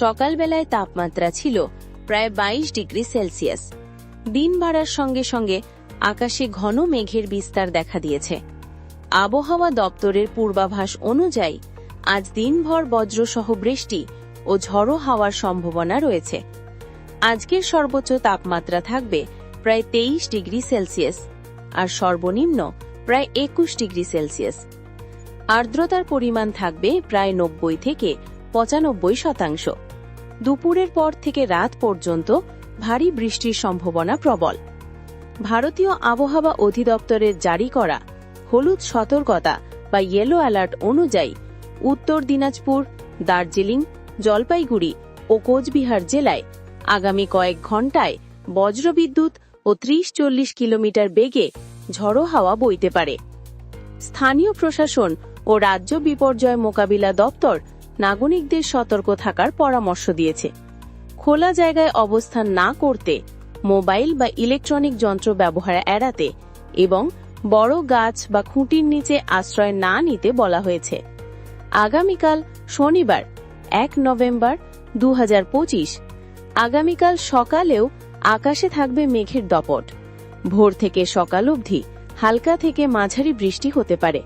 সকালবেলায় তাপমাত্রা ছিল প্রায় বাইশ ডিগ্রি সেলসিয়াস। দিন বাড়ার সঙ্গে সঙ্গে আকাশে ঘন মেঘের বিস্তার দেখা দিয়েছে। আবহাওয়া দপ্তরের পূর্বাভাস অনুযায়ী আজ দিনভর বজ্রসহ বৃষ্টি ও ঝড়ো হাওয়ার সম্ভাবনা রয়েছে। আজকের সর্বোচ্চ তাপমাত্রা থাকবে প্রায় তেইশ ডিগ্রি সেলসিয়াস আর সর্বনিম্ন প্রায় একুশ ডিগ্রি সেলসিয়াস। আর্দ্রতার পরিমাণ থাকবে প্রায় নব্বই থেকে পঁচানব্বই শতাংশ। দুপুরের পর থেকে রাত পর্যন্ত ভারী বৃষ্টির সম্ভাবনা প্রবল। ভারতীয় আবহাওয়া অধিদপ্তরের জারি করা হলুদ সতর্কতা বা ইয়েলো অ্যালার্ট অনুযায়ী উত্তর দিনাজপুর, দার্জিলিং, জলপাইগুড়ি ও কোচবিহার জেলায় আগামী কয়েক ঘণ্টায় বজ্রবিদ্যুৎ ও ত্রিশ চল্লিশ কিলোমিটার বেগে ঝড়ো হাওয়া বইতে পারে। স্থানীয় প্রশাসন ও রাজ্য বিপর্যয় মোকাবিলা দপ্তর নাগরিকদের সতর্ক থাকার পরামর্শ দিয়েছে। খোলা জায়গায় অবস্থান না করতে মোবাইল বা ইলেকট্রনিক যন্ত্র ব্যবহার এড়াতে এবং বড় গাছ বা খুঁটির নিচে আশ্রয় না নিতে বলা হয়েছে। আগামীকাল শনিবার, এক নভেম্বর দু হাজার পঁচিশ, আগামীকাল সকালেও আকাশে থাকবে মেঘের দপট। ভোর থেকে সকাল অবধি হালকা থেকে মাঝারি বৃষ্টি হতে পারে।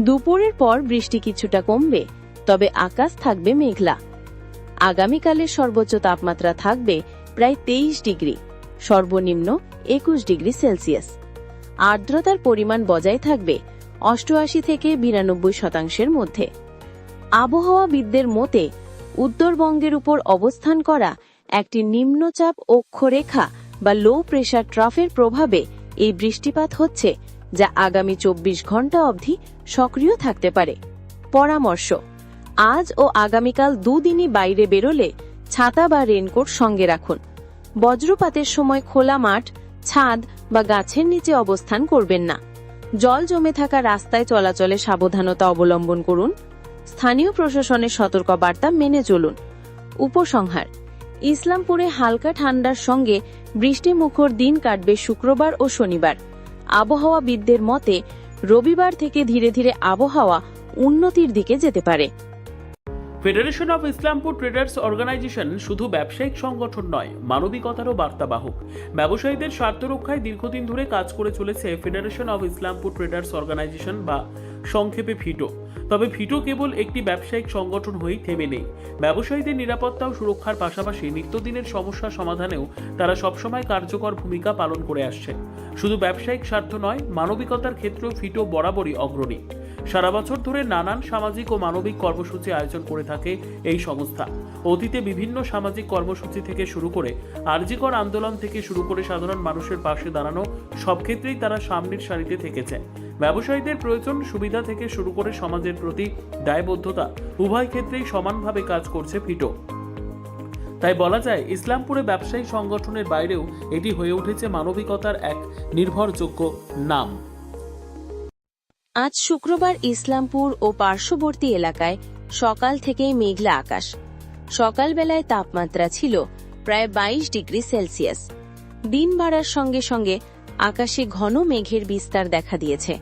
দুপুরের পর বৃষ্টি কিছুটা কমবে। তবে আকাশ থাকবে মেঘলা। আগামীকালের সর্বোচ্চ তাপমাত্রা থাকবে প্রায় তেইশ ডিগ্রি, সর্বনিম্ন একুশ ডিগ্রি সেলসিয়াস। আর্দ্রতার পরিমাণ বজায় থাকবে অষ্টআশি থেকে বিরানব্বই শতাংশের মধ্যে। আবহাওয়াবিদদের মতে, উত্তরবঙ্গের উপর অবস্থান করা একটি নিম্নচাপ অক্ষরেখা বা লো প্রেশার ট্রাফের প্রভাবে এই বৃষ্টিপাত হচ্ছে, যা আগামী চব্বিশ ঘণ্টা অবধি সক্রিয় থাকতে পারে। পরামর্শ আজ ও আগামীকাল দুদিনই বাইরে বেরোলে ছাতা বা রেনকোট সঙ্গে রাখুন। বজ্রপাতের সময় খোলা মাঠ, ছাদ বা গাছের নিচে অবস্থান করবেন না। জল জমে থাকা রাস্তায় চলাচলে সাবধানতা অবলম্বন করুন। স্থানীয় প্রশাসনের সতর্কবার্তা মেনে চলুন। উপসংহার, ইসলামপুরে হালকা ঠান্ডার সঙ্গে বৃষ্টিমুখর দিন কাটবে শুক্রবার ও শনিবার। আবহাওয়াবিদদের মতে, রবিবার থেকে ধীরে ধীরে আবহাওয়া উন্নতির দিকে যেতে পারে। Federation of Islampur traders organisation শুধু ব্যবসায়িক সংগঠন নয়, মানবিকতারও বার্তাবাহক। ব্যবসায়ীদের স্বার্থ রক্ষায় দীর্ঘদিন ধরে কাজ করে চলেছে federation of Islampur traders organisation বা সংক্ষেপে ফিটো তবে ফিটো কেবল একটি ব্যবসায়িক সংগঠন হয়েই থেমে নেই। ব্যবসায়ীদের নিরাপত্তা ও সুরক্ষার পাশাপাশি নিত্যদিনের সমস্যা সমাধানেও তারা সবসময় কার্যকর ভূমিকা পালন করে আসছে। শুধু ব্যবসায়িক স্বার্থ নয়, মানবিকতার ক্ষেত্রেও ফিটো বরাবরই অগ্রণী। সারা বছর ধরে নানান সামাজিক ও মানবিক কর্মসূচি আয়োজন করে থাকে এই সংস্থা। অতীতে বিভিন্ন সামাজিক কর্মসূচি থেকে শুরু করে আর্জিকর আন্দোলন থেকে শুরু করে সাধারণ মানুষের পাশে দাঁড়ানো সব ক্ষেত্রেই তারা সামনের সারিতে থেকেছে। ব্যবসায়ীদের প্রয়োজন সুবিধা থেকে শুরু করে সমাজের প্রতি দায়বদ্ধতা উভয় ক্ষেত্রেই সমানভাবে কাজ করছে ফিটো। তাই বলা যায়, ইসলামপুরে ব্যবসায়ী সংগঠনের বাইরেও এটি হয়ে উঠেছে মানবিকতার এক নির্ভরযোগ্য নাম। আজ শুক্রবার ইসলামপুর ও পার্শ্ববর্তী এলাকায় সকাল থেকেই মেঘলা আকাশ। সকালবেলায় তাপমাত্রা ছিল প্রায় বাইশ ডিগ্রি সেলসিয়াস। দিন বাড়ার সঙ্গে সঙ্গে আকাশে ঘন মেঘের বিস্তার দেখা দিয়েছে।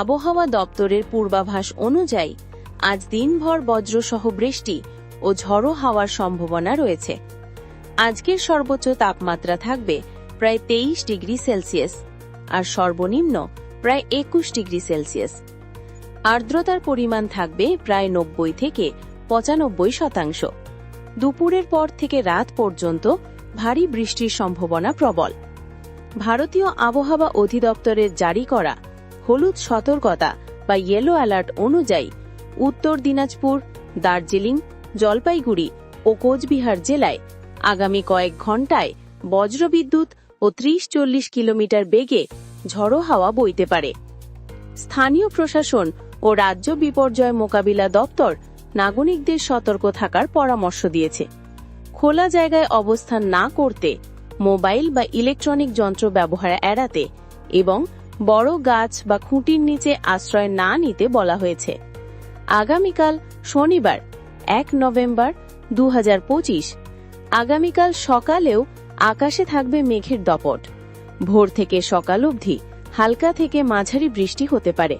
আবহাওয়া দপ্তরের পূর্বাভাস অনুযায়ী আজ দিনভর বজ্রসহ বৃষ্টি ও ঝড়ো হাওয়ার সম্ভাবনা রয়েছে। আজকের সর্বোচ্চ তাপমাত্রা থাকবে প্রায় তেইশ ডিগ্রি সেলসিয়াস আর সর্বনিম্ন প্রায় একুশ ডিগ্রি সেলসিয়াস। আর্দ্রতার পরিমাণ থাকবে প্রায় নব্বই থেকে পঁচানব্বই শতাংশ। দুপুরের পর থেকে রাত পর্যন্ত ভারী বৃষ্টির সম্ভাবনা প্রবল। ভারতীয় আবহাওয়া অধিদপ্তরের জারি করা হলুদ সতর্কতা বা ইয়েলো অ্যালার্ট অনুযায়ী উত্তর দিনাজপুর, দার্জিলিং, জলপাইগুড়ি ও কোচবিহার জেলায় আগামী কয়েক ঘণ্টায় বজ্রবিদ্যুৎ ও ত্রিশ চল্লিশ কিলোমিটার বেগে ঝড়ো হাওয়া বইতে পারে। স্থানীয় প্রশাসন ও রাজ্য বিপর্যয় মোকাবিলা দপ্তর নাগরিকদের সতর্ক থাকার পরামর্শ দিয়েছে। খোলা জায়গায় অবস্থান না করতে মোবাইল বা ইলেকট্রনিক যন্ত্র ব্যবহার এড়াতে এবং বড় গাছ বা খুঁটির নিচে আশ্রয় না নিতে বলা হয়েছে। আগামীকাল শনিবার, এক নভেম্বর দু হাজার পঁচিশ। আগামীকাল সকালেও আকাশে থাকবে মেঘের দপট। ভোর থেকে সকাল অবধি হালকা থেকে মাঝারি বৃষ্টি হতে পারে।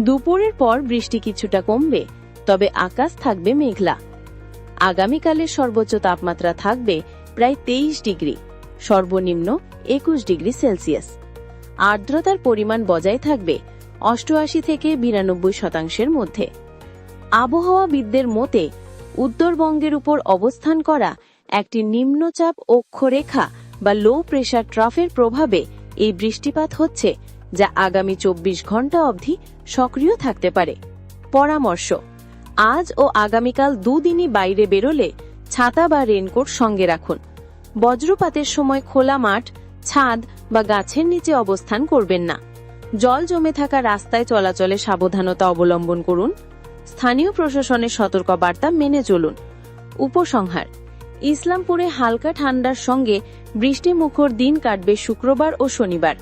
দুপুরের পর বৃষ্টি কিছুটা কমবে, তবে আকাশ থাকবে মেঘলা। আগামীকালের সর্বোচ্চ তাপমাত্রা থাকবে প্রায় তেইশ ডিগ্রি, সর্বনিম্ন একুশ ডিগ্রি সেলসিয়াস। আর্দ্রতার পরিমাণ বজায় থাকবে অষ্টআশি থেকে বিরানব্বই শতাংশের মধ্যে। আবহাওয়াবিদদের মতে, উত্তরবঙ্গের উপর অবস্থান করা একটি নিম্নচাপ অক্ষরেখা বা লো প্রেশার ট্রাফের প্রভাবে এই বৃষ্টিপাত হচ্ছে, যা আগামী চব্বিশ ঘণ্টা অবধি সক্রিয় থাকতে পারে। পরামর্শ, আজ ও আগামীকাল দুদিনই বাইরে বেরোলে ছাতা বা রেনকোট সঙ্গে রাখুন। বজ্রপাতের সময় খোলা মাঠ, ছাদ বা গাছের নিচে অবস্থান করবেন না। জল জমে থাকা রাস্তায় চলাচলে সাবধানতা অবলম্বন করুন। স্থানীয় প্রশাসনের সতর্কবার্তা মেনে চলুন। উপসংহার, ইসলামপুরে হালকা ঠান্ডার সঙ্গে বৃষ্টিমুখর দিন কাটবে শুক্রবার ও শনিবার।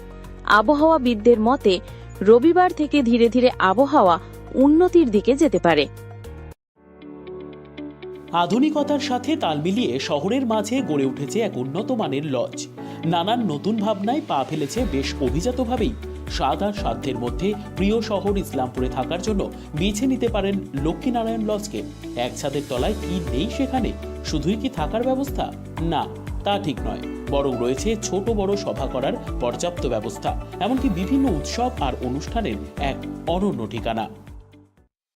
আবহাওয়াবিদদের মতে, রবিবার থেকে ধীরে ধীরে আবহাওয়া উন্নতির দিকে যেতে পারে। আধুনিকতার সাথে তাল মিলিয়ে শহরের মাঝে গড়ে উঠেছে এক উন্নত মানের লজ। নানান নতুন ভাবনায় পা ফেলেছে বেশ অভিজাতভাবেই। স্বাদ আর সাধ্যের মধ্যে প্রিয় শহর ইসলামপুরে থাকার জন্য বেছে নিতে পারেন লক্ষ্মীনারায়ণ লজকে। এক ছাদের তলায় কি নেই সেখানে? শুধুই কি থাকার ব্যবস্থা? না। তা ঠিক নয়, বরং রয়েছে ছোট বড় সভা করার পর্যাপ্ত ব্যবস্থা, এমনকি বিভিন্ন উৎসব আর অনুষ্ঠানের এক অনন্য ঠিকানা।